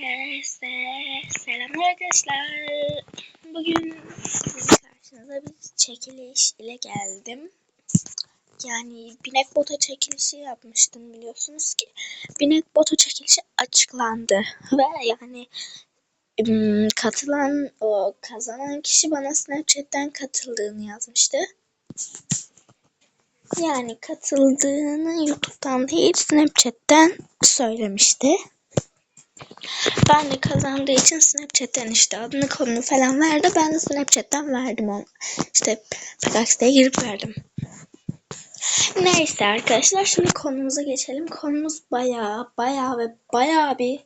Herkese selamlar arkadaşlar. Bugün sizin karşınıza bir çekiliş ile geldim. Yani binek boto çekilişi yapmıştım biliyorsunuz ki. Binek boto çekilişi açıklandı. Ve yani katılan o kazanan kişi bana Snapchat'ten katıldığını yazmıştı. Yani katıldığını YouTube'dan değil Snapchat'ten söylemişti. Ben de kazandığı için Snapchat'ten işte adını konunu falan verdi. Ben de Snapchat'ten verdim onu. İşte Pekax'te girip verdim. Neyse arkadaşlar şimdi konumuza geçelim. Konumuz bayağı bayağı ve bayağı bir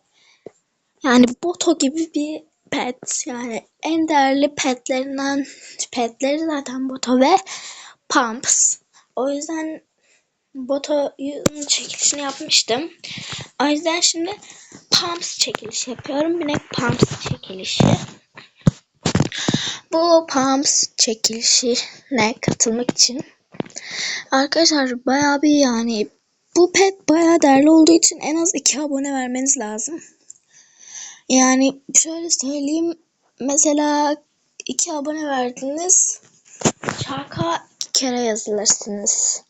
yani Boto gibi bir pet. Yani en değerli petlerinden petleri zaten Boto ve Pumps. O yüzden Boto'nun çekilişini yapmıştım. O yüzden şimdi Pumps çekilişi yapıyorum. Bir de Pumps çekilişi. Bu Pumps çekilişine katılmak için arkadaşlar bayağı bir yani bu pet bayağı değerli olduğu için en az 2 abone vermeniz lazım. Yani şöyle söyleyeyim mesela 2 abone verdiniz şarkı kere yazılırsınız.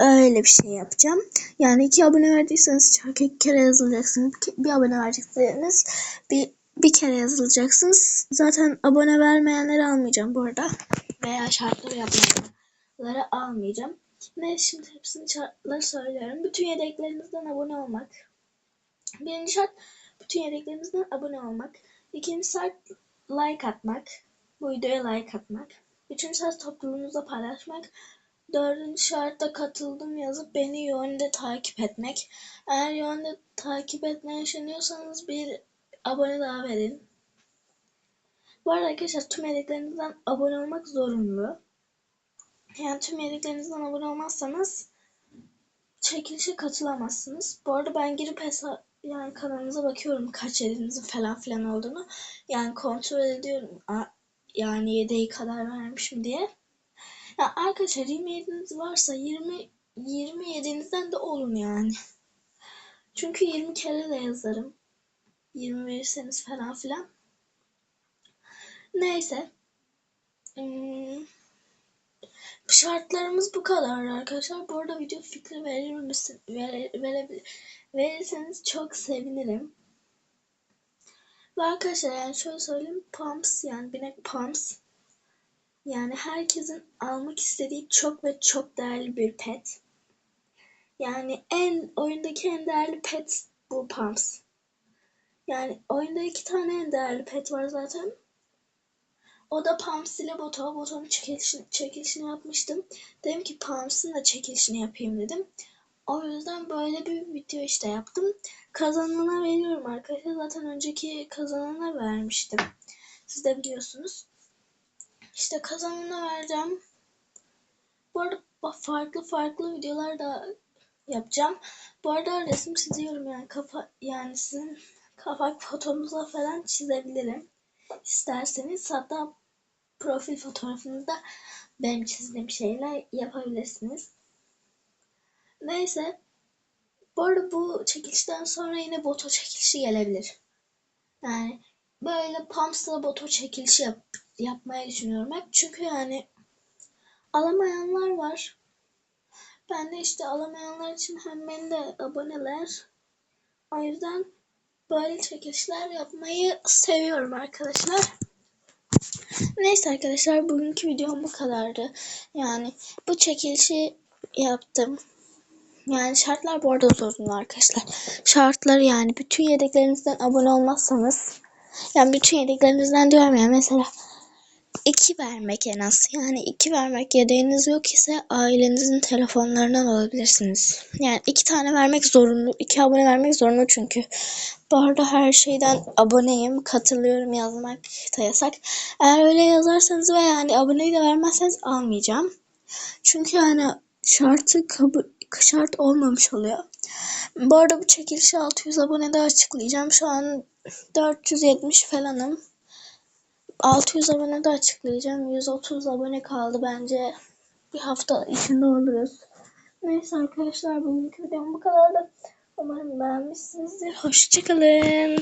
Öyle bir şey yapacağım. Yani iki abone verdiyseniz çarkı iki kere yazılacaksınız. Bir abone vereceksiniz. Bir, bir kere yazılacaksınız. Zaten abone vermeyenleri almayacağım bu arada. Veya şartları yapmayanları almayacağım. Ve şimdi hepsini şartları söylüyorum. Bütün yedeklerinizden abone olmak. Birinci şart bütün yedeklerinizden abone olmak. İkinci şart like atmak. Bu videoya like atmak. Üçüncü şart topluluğunuzda paylaşmak. Dördüncü şartta katıldım yazıp beni yönde takip etmek. Eğer yönde takip etmeyi düşünüyorsanız bir abone daha verin. Bu arada arkadaşlar tüm yediklerinizden abone olmak zorunlu. Yani tüm yediklerinizden abone olmazsanız çekilişe katılamazsınız. Bu arada ben girip hesap yani kanalınıza bakıyorum kaç yedinizin falan filan olduğunu. Yani kontrol ediyorum. Yani yedeği kadar vermişim diye. Ya arkadaşlar 27'niz varsa 20 27'nizden de olun yani. Çünkü 20 kere de yazarım. 20 verirseniz falan filan. Neyse. Hmm. Şartlarımız bu kadar arkadaşlar. Bu arada video fikri verir misin? Ver, verebilir, verirseniz çok sevinirim. Ve arkadaşlar yani şöyle söyleyeyim. Pumps yani binek pumps yani herkesin almak istediği çok ve çok değerli bir pet. Yani en oyundaki en değerli pet bu Pumps. Yani oyunda iki tane en değerli pet var zaten. O da Pumps ile Boto. Boto'nun çekilişini, çekilişini yapmıştım. Dedim ki Pumps'ın da çekilişini yapayım dedim. O yüzden böyle bir video işte yaptım. Kazanana veriyorum arkadaşlar. Zaten önceki kazanana vermiştim. Siz de biliyorsunuz. İşte kazanana vereceğim. Bu arada farklı farklı videolar da yapacağım. Bu arada resim çiziyorum yani kafa yani sizin kafa fotomuza falan çizebilirim. İsterseniz hatta profil fotoğrafınızda benim çizdiğim şeyler yapabilirsiniz. Neyse. Bu arada bu çekilişten sonra yine boto çekilişi gelebilir. Yani böyle Pumps'la boto çekilişi yap yapmayı düşünüyorum hep. Çünkü yani alamayanlar var. Ben de işte alamayanlar için hem beni de aboneler. O yüzden böyle çekilişler yapmayı seviyorum arkadaşlar. Neyse arkadaşlar bugünkü videom bu kadardı. Yani bu çekilişi yaptım. Yani şartlar bu arada zorunlu arkadaşlar. Şartlar yani bütün yedeklerinizden abone olmazsanız yani bütün yedeklerinizden diyorum ya mesela 2 vermek en az. Yani 2 vermek yedeğiniz yok ise ailenizin telefonlarından alabilirsiniz. Yani 2 tane vermek zorunlu. 2 abone vermek zorunlu çünkü. Bu arada her şeyden aboneyim. Katılıyorum yazmak da yasak. Eğer öyle yazarsanız ve yani aboneyi de vermezseniz almayacağım. Çünkü yani şartı kabul şart olmamış oluyor. Bu arada bu çekilişi 600 abone de açıklayacağım. Şu an 470 falanım. 600 abone de açıklayacağım. 130 abone kaldı bence. Bir hafta içinde oluruz. Neyse arkadaşlar bugünkü videom bu kadardı. Umarım beğenmişsinizdir. Hoşçakalın.